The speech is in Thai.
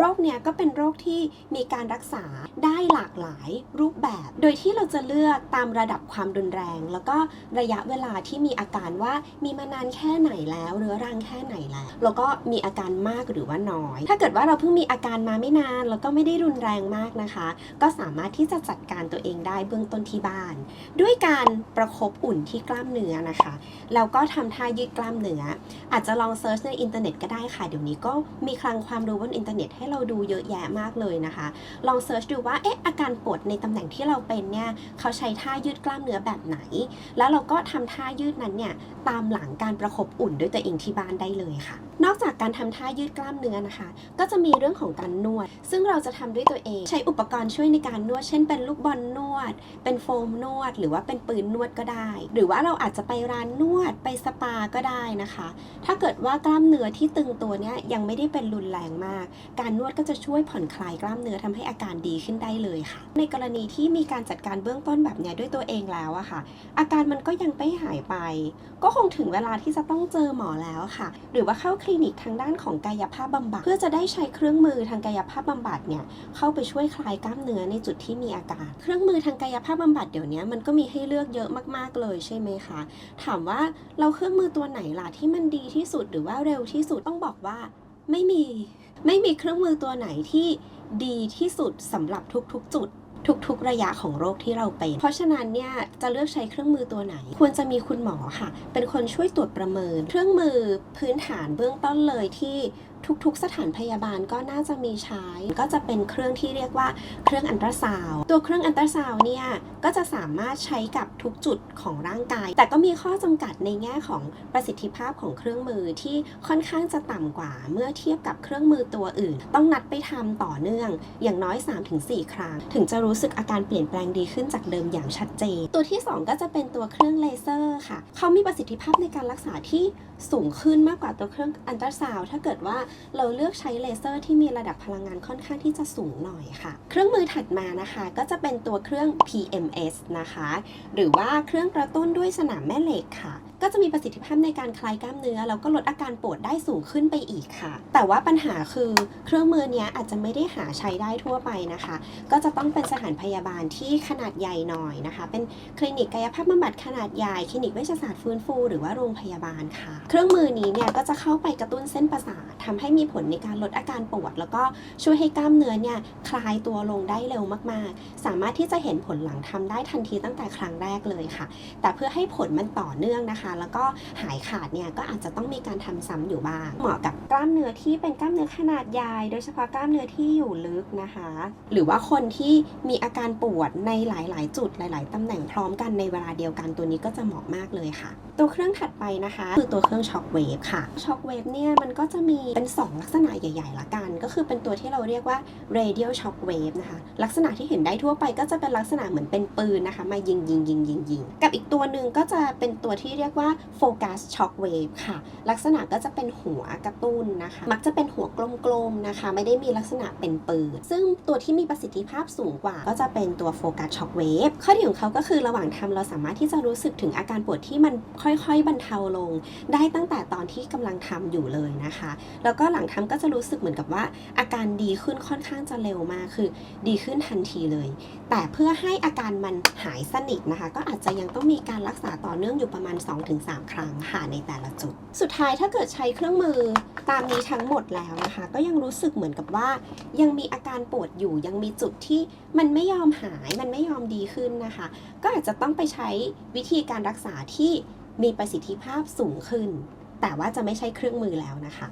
โรคเนี้ยก็เป็นโรคที่มีการรักษาได้หลากหลายรูปแบบ โดยที่เราจะเลือกตามระดับความรุนแรง แล้วก็ระยะเวลาที่มีอาการว่ามีมานานแค่ไหนแล้วเรื้อรังแค่ไหนแล้ว แล้วก็มีอาการมากหรือว่าน้อย ถ้าเกิดว่าเราเพิ่งมีอาการมาไม่นาน แล้วก็ไม่ได้รุนแรงมากนะคะ ก็สามารถที่จะจัดการตัวเองได้เบื้องต้นที่บ้าน ด้วยการประคบอุ่นที่กล้ามเนื้อนะคะแล้วก็ทำท่ายืดกล้ามเนื้ออาจจะลองเซิร์ชในอินเทอร์เน็ตก็ได้ค่ะเดี๋ยวนี้ก็มีคลังความรู้บนอินเทอร์เน็ตให้เราดูเยอะแยะมากเลยนะคะ ลองเซิร์ชดูว่าเอ๊ะอาการปวดในตำแหน่งที่เราเป็นเนี่ยเขาใช้ท่ายืดกล้ามเนื้อแบบไหน แล้วเราก็ทำท่ายืดนั้นเนี่ยตามหลังการประคบอุ่นด้วยตัวเองที่บ้านได้เลยค่ะ นอกจากการทำท่ายืดกล้ามเนื้อนะคะ ก็จะมีเรื่องของการนวด ซึ่งเราจะทำด้วยตัวเอง ใช้อุปกรณ์ช่วยในการนวด เช่นเป็นลูกบอลนวด เป็นโฟมนวด หรือว่าเป็นปืนนวดก็ได้ หรือว่าเราอาจจะไปร้านนวดไปสปาก็ได้นะคะ ถ้าเกิดว่ากล้ามเนื้อที่ตึงตัวเนี่ยยังไม่ได้เป็นรุนแรงมาก การนวดก็จะช่วยผ่อนคลายกล้ามเนื้อทำให้อาการดีขึ้นได้เลยค่ะ ในกรณีที่มีการจัดการเบื้องต้นแบบเนี้ยด้วยตัวเองแล้วอะค่ะ อาการมันก็ยังไม่หายไป ก็คงถึงเวลาที่จะต้องเจอหมอแล้วค่ะ หรือว่าเข้าคลินิกทางด้านของกายภาพบำบัด เพื่อจะได้ใช้เครื่องมือทางกายภาพบำบัดเนี่ยเข้าไปช่วยคลายกล้ามเนื้อในจุดที่มีอาการ เครื่องมือทางกายภาพบำบัดเดี๋ยวนี้มันก็มีให้เลือกเยอะมากๆเลยใช่ไหมคะ ถามว่าเราเครื่องมือตัวไหนล่ะที่มันดีที่สุดหรือว่าเร็วที่สุดต้องบอกว่า ไม่มีไม่มีเครื่องมือตัวไหนที่ดีที่สุดสำหรับทุกๆ จุด ทุกๆ ระยะของโรคที่เราเป็น เพราะฉะนั้นเนี่ยจะเลือกใช้เครื่องมือตัวไหน ควรจะมีคุณหมอค่ะ เป็นคนช่วยตรวจประเมิน เครื่องมือพื้นฐานเบื้องต้นเลยที่ทุกๆ สถานพยาบาลก็น่าจะมีใช้ ก็จะเป็นเครื่องที่เรียกว่าเครื่องอันตราซาวตัวเครื่องอันตราซาวเนี่ยก็จะสามารถใช้กับทุกจุดของร่างกาย แต่ก็มีข้อจำกัดในแง่ของประสิทธิภาพของเครื่องมือที่ค่อนข้างจะต่ำกว่า เมื่อเทียบกับเครื่องมือตัวอื่น ต้องนัดไปทำต่อเนื่อง อย่างน้อย 3-4 ครั้ง ถึงจะรู้สึกอาการเปลี่ยนแปลงดีขึ้นจากเดิมอย่างชัดเจน ตัวที่ 2 ก็จะเป็นตัวเครื่องเลเซอร์ค่ะ เขามีประสิทธิภาพในการรักษาที่สูงขึ้นมากกว่าตัวเครื่องอันตราซาวถ้าเกิดว่าเราเลือกใช้เลเซอร์ที่มีระดับพลังงานค่อนข้างที่จะสูงหน่อยค่ะ เครื่องมือถัดมานะคะก็จะเป็นตัวเครื่อง PMS นะคะ หรือว่าเครื่องกระตุ้นด้วยสนามแม่เหล็กค่ะ ก็จะมีประสิทธิภาพในการคลายกล้ามเนื้อแล้วก็ลดอาการปวดได้สูงขึ้นไปอีกค่ะ แต่ว่าปัญหาคือเครื่องมือนี้อาจจะไม่ได้หาใช้ได้ทั่วไปนะคะ ก็จะต้องเป็นสถานพยาบาลที่ขนาดใหญ่หน่อยนะคะ เป็นคลินิกกายภาพบำบัดขนาดใหญ่คลินิกเวชศาสตร์ฟื้นฟูหรือว่าโรงพยาบาลค่ะ เครื่องมือนี้เนี่ยก็จะเข้าไปกระตุ้นเส้นประสาททำให้มีผลในการลดอาการปวด แล้วก็ช่วยให้กล้ามเนื้อเนี่ยคลายตัวลงได้เร็วมากๆ สามารถที่จะเห็นผลหลังทำได้ทันทีตั้งแต่ครั้งแรกเลยค่ะ แต่เพื่อให้ผลมันต่อเนื่องนะคะแล้วก็หายขาดเนี่ยก็อาจจะต้องมีการทำซ้ำอยู่บ้าง เหมาะกับกล้ามเนื้อที่เป็นกล้ามเนื้อขนาดใหญ่โดยเฉพาะกล้ามเนื้อที่อยู่ลึกนะคะ หรือว่าคนที่มีอาการปวดในหลาย ๆ จุดหลาย ๆ ตำแหน่งพร้อมกันในเวลาเดียวกันตัวนี้ก็จะเหมาะมากเลยค่ะ ตัวเครื่องถัดไปนะคะ คือตัวเครื่องช็อคเวฟค่ะช็อคเวฟเนี่ยมันก็จะมีเป็น 2 ลักษณะใหญ่ ๆ ละกัน ก็คือเป็นตัวที่เราเรียกว่า radial shock wave นะคะลักษณะที่เห็นได้ทั่วไปก็จะเป็นลักษณะเหมือนเป็นปืนนะคะ มายิงยิงยิงยิงยิงกับอีกตัวหนึ่งก็จะเป็นตัวที่เรียกว่า focus shock wave ค่ะ ลักษณะก็จะเป็นหัวกระตุ้นนะคะ มักจะเป็นหัวกลมๆนะคะ ไม่ได้มีลักษณะเป็นปืน ซึ่งตัวที่มีประสิทธิภาพสูงกว่า ก็จะเป็นตัว focus shock wave ข้อดีของเขาก็คือระหว่างทำเราสามารถที่จะรู้สึกถึงอาการปวดที่มันค่อยๆ บรรเทาลง ได้ตั้งแต่ตอนที่กำลังทำอยู่เลยนะคะ แล้วก็หลังทำก็จะรู้สึกเหมือนกับว่า อาการดีขึ้นค่อนข้างจะเร็วมากคือ ดีขึ้นทันทีเลย แต่เพื่อให้อาการมันหายสนิทนะคะ ก็อาจจะยังต้องมีการรักษาต่อเนื่องอยู่ประมาณ2-3 ครั้งค่ะในแต่ละจุด สุดท้ายถ้าเกิดใช้เครื่องมือตามนี้ทั้งหมดแล้วนะคะ ก็ยังรู้สึกเหมือนกับว่า ยังมีอาการปวดอยู่ยังมีจุดที่มันไม่ยอมหายมันไม่ยอมดีขึ้นนะคะ ก็อาจจะต้องไปใช้วิธีการรักษาที่มีประสิทธิภาพสูงขึ้น แต่ว่าจะไม่ใช่เครื่องมือแล้วนะคะ